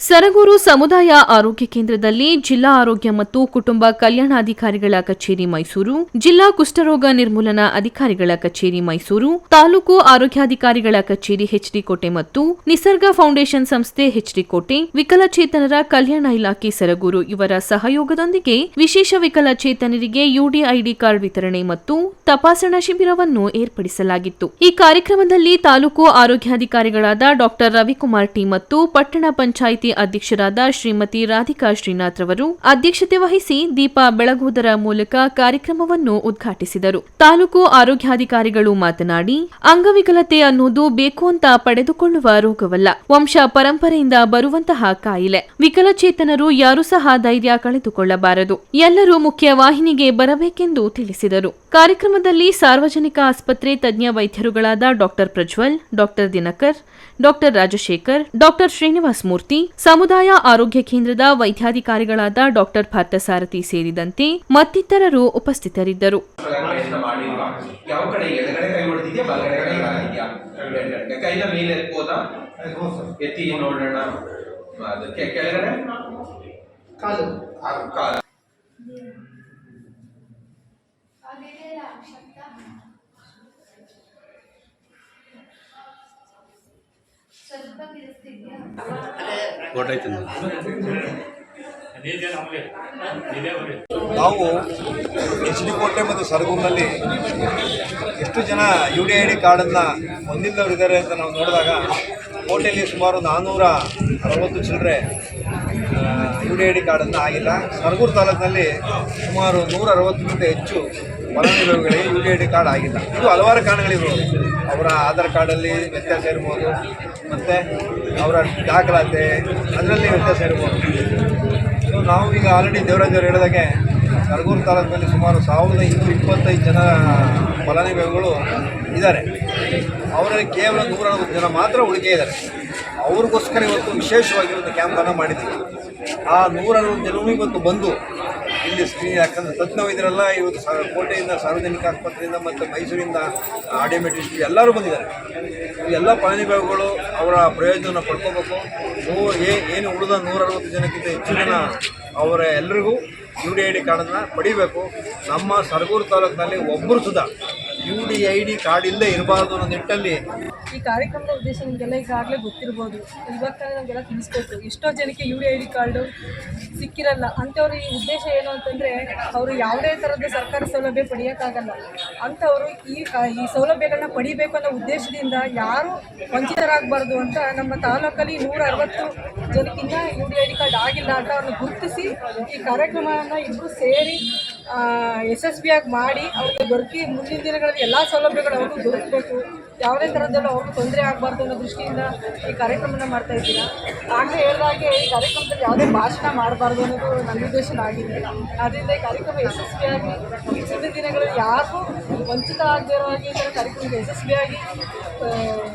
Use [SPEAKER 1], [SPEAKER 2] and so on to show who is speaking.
[SPEAKER 1] ಸರಗೂರು ಸಮುದಾಯ ಆರೋಗ್ಯ ಕೇಂದ್ರದಲ್ಲಿ ಜಿಲ್ಲಾ ಆರೋಗ್ಯ ಮತ್ತು ಕುಟುಂಬ ಕಲ್ಯಾಣಾಧಿಕಾರಿಗಳ ಕಚೇರಿ ಮೈಸೂರು, ಜಿಲ್ಲಾ ಕುಷ್ಠರೋಗ ನಿರ್ಮೂಲನಾ ಅಧಿಕಾರಿಗಳ ಕಚೇರಿ ಮೈಸೂರು, ತಾಲೂಕು ಆರೋಗ್ಯಾಧಿಕಾರಿಗಳ ಕಚೇರಿ ಹೆಚ್ಡಿ ಕೋಟೆ ಮತ್ತು ನಿಸರ್ಗ ಫೌಂಡೇಶನ್ ಸಂಸ್ಥೆ ಹೆಚ್ಡಿ ಕೋಟೆ, ವಿಕಲಚೇತನರ ಕಲ್ಯಾಣ ಇಲಾಖೆ ಸರಗೂರು ಇವರ ಸಹಯೋಗದೊಂದಿಗೆ ವಿಶೇಷ ವಿಕಲಚೇತನರಿಗೆ ಯುಡಿಐಡಿ ಕಾರ್ಡ್ ವಿತರಣೆ ಮತ್ತು ತಪಾಸಣಾ ಶಿಬಿರವನ್ನು ಏರ್ಪಡಿಸಲಾಗಿತ್ತು. ಈ ಕಾರ್ಯಕ್ರಮದಲ್ಲಿ ತಾಲೂಕು ಆರೋಗ್ಯಾಧಿಕಾರಿಗಳಾದ ಡಾಕ್ಟರ್ ರವಿಕುಮಾರ್ ಟಿ ಮತ್ತು ಪಟ್ಟಣ ಪಂಚಾಯಿತಿ ಅಧ್ಯಕ್ಷರಾದ ಶ್ರೀಮತಿ ರಾಧಿಕಾ ಶ್ರೀನಾಥ್ ರವರು ಅಧ್ಯಕ್ಷತೆ ವಹಿಸಿ ದೀಪ ಬೆಳಗುವುದರ ಮೂಲಕ ಕಾರ್ಯಕ್ರಮವನ್ನು ಉದ್ಘಾಟಿಸಿದರು. ತಾಲೂಕು ಆರೋಗ್ಯಾಧಿಕಾರಿಗಳು ಮಾತನಾಡಿ, ಅಂಗವಿಕಲತೆ ಅನ್ನೋದು ಬೇಕು ಅಂತ ಪಡೆದುಕೊಳ್ಳುವ ರೋಗವಲ್ಲ. ವಂಶ ಪರಂಪರೆಯಿಂದ ಬರುವಂತಹ ಕಾಯಿಲೆ. ವಿಕಲಚೇತನರು ಯಾರೂ ಸಹ ಧೈರ್ಯ ಕಳೆದುಕೊಳ್ಳಬಾರದು. ಎಲ್ಲರೂ ಮುಖ್ಯ ವಾಹಿನಿಗೆ ಬರಬೇಕೆಂದು ತಿಳಿಸಿದರು. ಕಾರ್ಯಕ್ರಮದಲ್ಲಿ ಸಾರ್ವಜನಿಕ ಆಸ್ಪತ್ರೆ ತಜ್ಞ ವೈದ್ಯರುಗಳಾದ doctor Prajwal, doctor Dinakar, doctor Rajashekar, doctor Srinivas Murthy, ಸಮುದಾಯ ಆರೋಗ್ಯ ಕೇಂದ್ರದ ವೈದ್ಯಾಧಿಕಾರಿಗಳಾದ ಡಾಕ್ಟರ್ ಪಾರ್ಥಸಾರಥಿ ಸೇರಿದಂತೆ ಮತ್ತಿತರರು ಉಪಸ್ಥಿತರಿದ್ದರು.
[SPEAKER 2] ನಾವು ಎಚ್ ಡಿ ಕೋಟೆ ಮತ್ತು ಸರಗುಂಬಲ್ಲಿ ಎಷ್ಟು ಜನ ಯು ಡಿ ಐ ಡಿ ಕಾರ್ಡನ್ನು ಹೊಂದಿದ್ದವರಿದ್ದಾರೆ ಅಂತ ನಾವು ನೋಡಿದಾಗ ಕೋಟೆಯಲ್ಲಿ ಸುಮಾರು ನಾನ್ನೂರ ಅರವತ್ತು ಚಿಲ್ಲರೆ ಯು ಡಿ ಐ ಡಿ ಕಾರ್ಡನ್ನು ಆಗಿಲ್ಲ. ಸರಗೂರು ತಾಲೂಕಿನಲ್ಲಿ ಸುಮಾರು ನೂರ ಅರವತ್ತಕ್ಕಿಂತ ಹೆಚ್ಚು ಫಲಾನುಭವಿಗಳಿಗೆ U D I D card ಆಗಿಲ್ಲ. ಇದು ಹಲವಾರು ಕಾರಣಗಳಿರ್ಬೋದು ಅವರ ಆಧಾರ್ ಕಾರ್ಡಲ್ಲಿ ವ್ಯತ್ಯಾಸ ಇರ್ಬೋದು, ಮತ್ತು ಅವರ ದಾಖಲಾತಿ, ಅದರಲ್ಲಿ ವ್ಯತ್ಯಾಸ ಇರ್ಬೋದು. ಸೊ ನಾವು ಈಗ ಆಲ್ರೆಡಿ ದೇವರಾಜವ್ರು ಹೇಳಿದಾಗೆ, ಕರಗೂರು ತಾಲೂಕಿನಲ್ಲಿ ಸುಮಾರು ಸಾವಿರದ ಇನ್ನೂರ ಇಪ್ಪತ್ತೈದು ಜನ ಫಲಾನುಭವಿಗಳು ಇದ್ದಾರೆ. ಅವರಲ್ಲಿ ಕೇವಲ ನೂರ ಅರವತ್ತು ಜನ ಮಾತ್ರ ಉಳಿಕೆ ಇದ್ದಾರೆ. ಅವ್ರಿಗೋಸ್ಕರ ಇವತ್ತು ವಿಶೇಷವಾಗಿ ಒಂದು ಕ್ಯಾಂಪನ್ನು ಮಾಡಿದ್ದೀವಿ ಆ ನೂರ ನಲವತ್ತು ಇವತ್ತು ಬಂದು ಇಲ್ಲಿ ಸ್ಕ್ರೀನ್ ಯಾಕಂದರೆ ತಜ್ಞ ವೈದ್ಯರೆಲ್ಲ ಇವತ್ತು ಕೋಟೆಯಿಂದ, ಸಾರ್ವಜನಿಕ ಆಸ್ಪತ್ರೆಯಿಂದ ಮತ್ತು ಮೈಸೂರಿಂದ ಆಡಿಯೋಮೆಟ್ರಿಸ್ಟ್ ಎಲ್ಲರೂ ಬಂದಿದ್ದಾರೆ. ಎಲ್ಲ ಫಲಾನುಭವಿಗಳು ಅವರ ಪ್ರಯೋಜನವನ್ನು ಪಡ್ಕೋಬೇಕು. ಏ- ಏನು ಉಳಿದ ನೂರ ಅರವತ್ತು ಜನಕ್ಕಿಂತ ಹೆಚ್ಚು ಜನ ಅವರ ಎಲ್ಲರಿಗೂ ಯು ಡಿ ಐ ಡಿ ಕಾರ್ಡನ್ನು ಪಡಿಬೇಕು. ನಮ್ಮ ಸರಗೂರು ತಾಲೂಕಿನಲ್ಲಿ ಒಬ್ಬರು Sudha. U D I D card ಇಲ್ಲದೆ ಇರಬಾರ್ದು ಅನ್ನೋ ನಿಟ್ಟಲ್ಲಿ
[SPEAKER 3] ಈ ಕಾರ್ಯಕ್ರಮದ ಉದ್ದೇಶ ನಿಮಗೆಲ್ಲ ಈಗಾಗಲೇ ಗೊತ್ತಿರ್ಬೋದು. ಇವಾಗ ತಾನೇ ನಮಗೆಲ್ಲ ತಿಳಿಸ್ಕೊಟ್ಟು ಎಷ್ಟೋ ಜನಕ್ಕೆ U D I D card ಸಿಕ್ಕಿರಲ್ಲ. ಅಂಥವ್ರ ಈ ಉದ್ದೇಶ ಏನು ಅಂತಂದರೆ, ಅವರು ಯಾವುದೇ ಥರದ ಸರ್ಕಾರಿ ಸೌಲಭ್ಯ ಪಡೆಯೋಕ್ಕಾಗಲ್ಲ. ಅಂಥವರು ಈ ಈ ಸೌಲಭ್ಯಗಳನ್ನ ಪಡಿಬೇಕು ಅನ್ನೋ ಉದ್ದೇಶದಿಂದ ಯಾರು ವಂಚಿತರಾಗಬಾರ್ದು ಅಂತ ನಮ್ಮ ತಾಲೂಕಲ್ಲಿ ನೂರ ಅರವತ್ತು ಜನಕ್ಕಿಂತ U D I D card ಆಗಿಲ್ಲ ಅಂತ ಅವ್ರನ್ನ ಗುರುತಿಸಿ ಈ ಕಾರ್ಯಕ್ರಮವನ್ನು ಇಬ್ಬರು ಸೇರಿ ಯಶಸ್ವಿಯಾಗಿ ಮಾಡಿ ಅವ್ರಿಗೆ ದೊರಕಿ ಮುಂದಿನ ದಿನಗಳಲ್ಲಿ ಎಲ್ಲ ಸೌಲಭ್ಯಗಳು ಅವ್ರಿಗೂ ದೊರಕಬೇಕು. ಯಾವುದೇ ಥರದ್ದೆಲ್ಲ ಅವ್ರಿಗೆ ತೊಂದರೆ ಆಗಬಾರ್ದು ಅನ್ನೋ ದೃಷ್ಟಿಯಿಂದ ಈ ಕಾರ್ಯಕ್ರಮನ ಮಾಡ್ತಾ ಇದ್ದೀರಾ? ಆಗಲೇ ಹೇಳಿದಾಗೆ ಈ ಕಾರ್ಯಕ್ರಮದಲ್ಲಿ ಯಾವುದೇ ಭಾಷಣ ಮಾಡಬಾರ್ದು ಅನ್ನೋದು ನನ್ನ ಉದ್ದೇಶನ ಆಗಿದೆ. ಆದ್ದರಿಂದ ಈ ಕಾರ್ಯಕ್ರಮ ಯಶಸ್ವಿಯಾಗಿ, ಮುಂದಿನ ದಿನಗಳಲ್ಲಿ ಯಾರಿಗೂ ವಂಚಿತ ಆಗದಿರೋ ಹಾಗೆ ಈ ಥರ ಕಾರ್ಯಕ್ರಮಕ್ಕೆ ಯಶಸ್ವಿಯಾಗಿ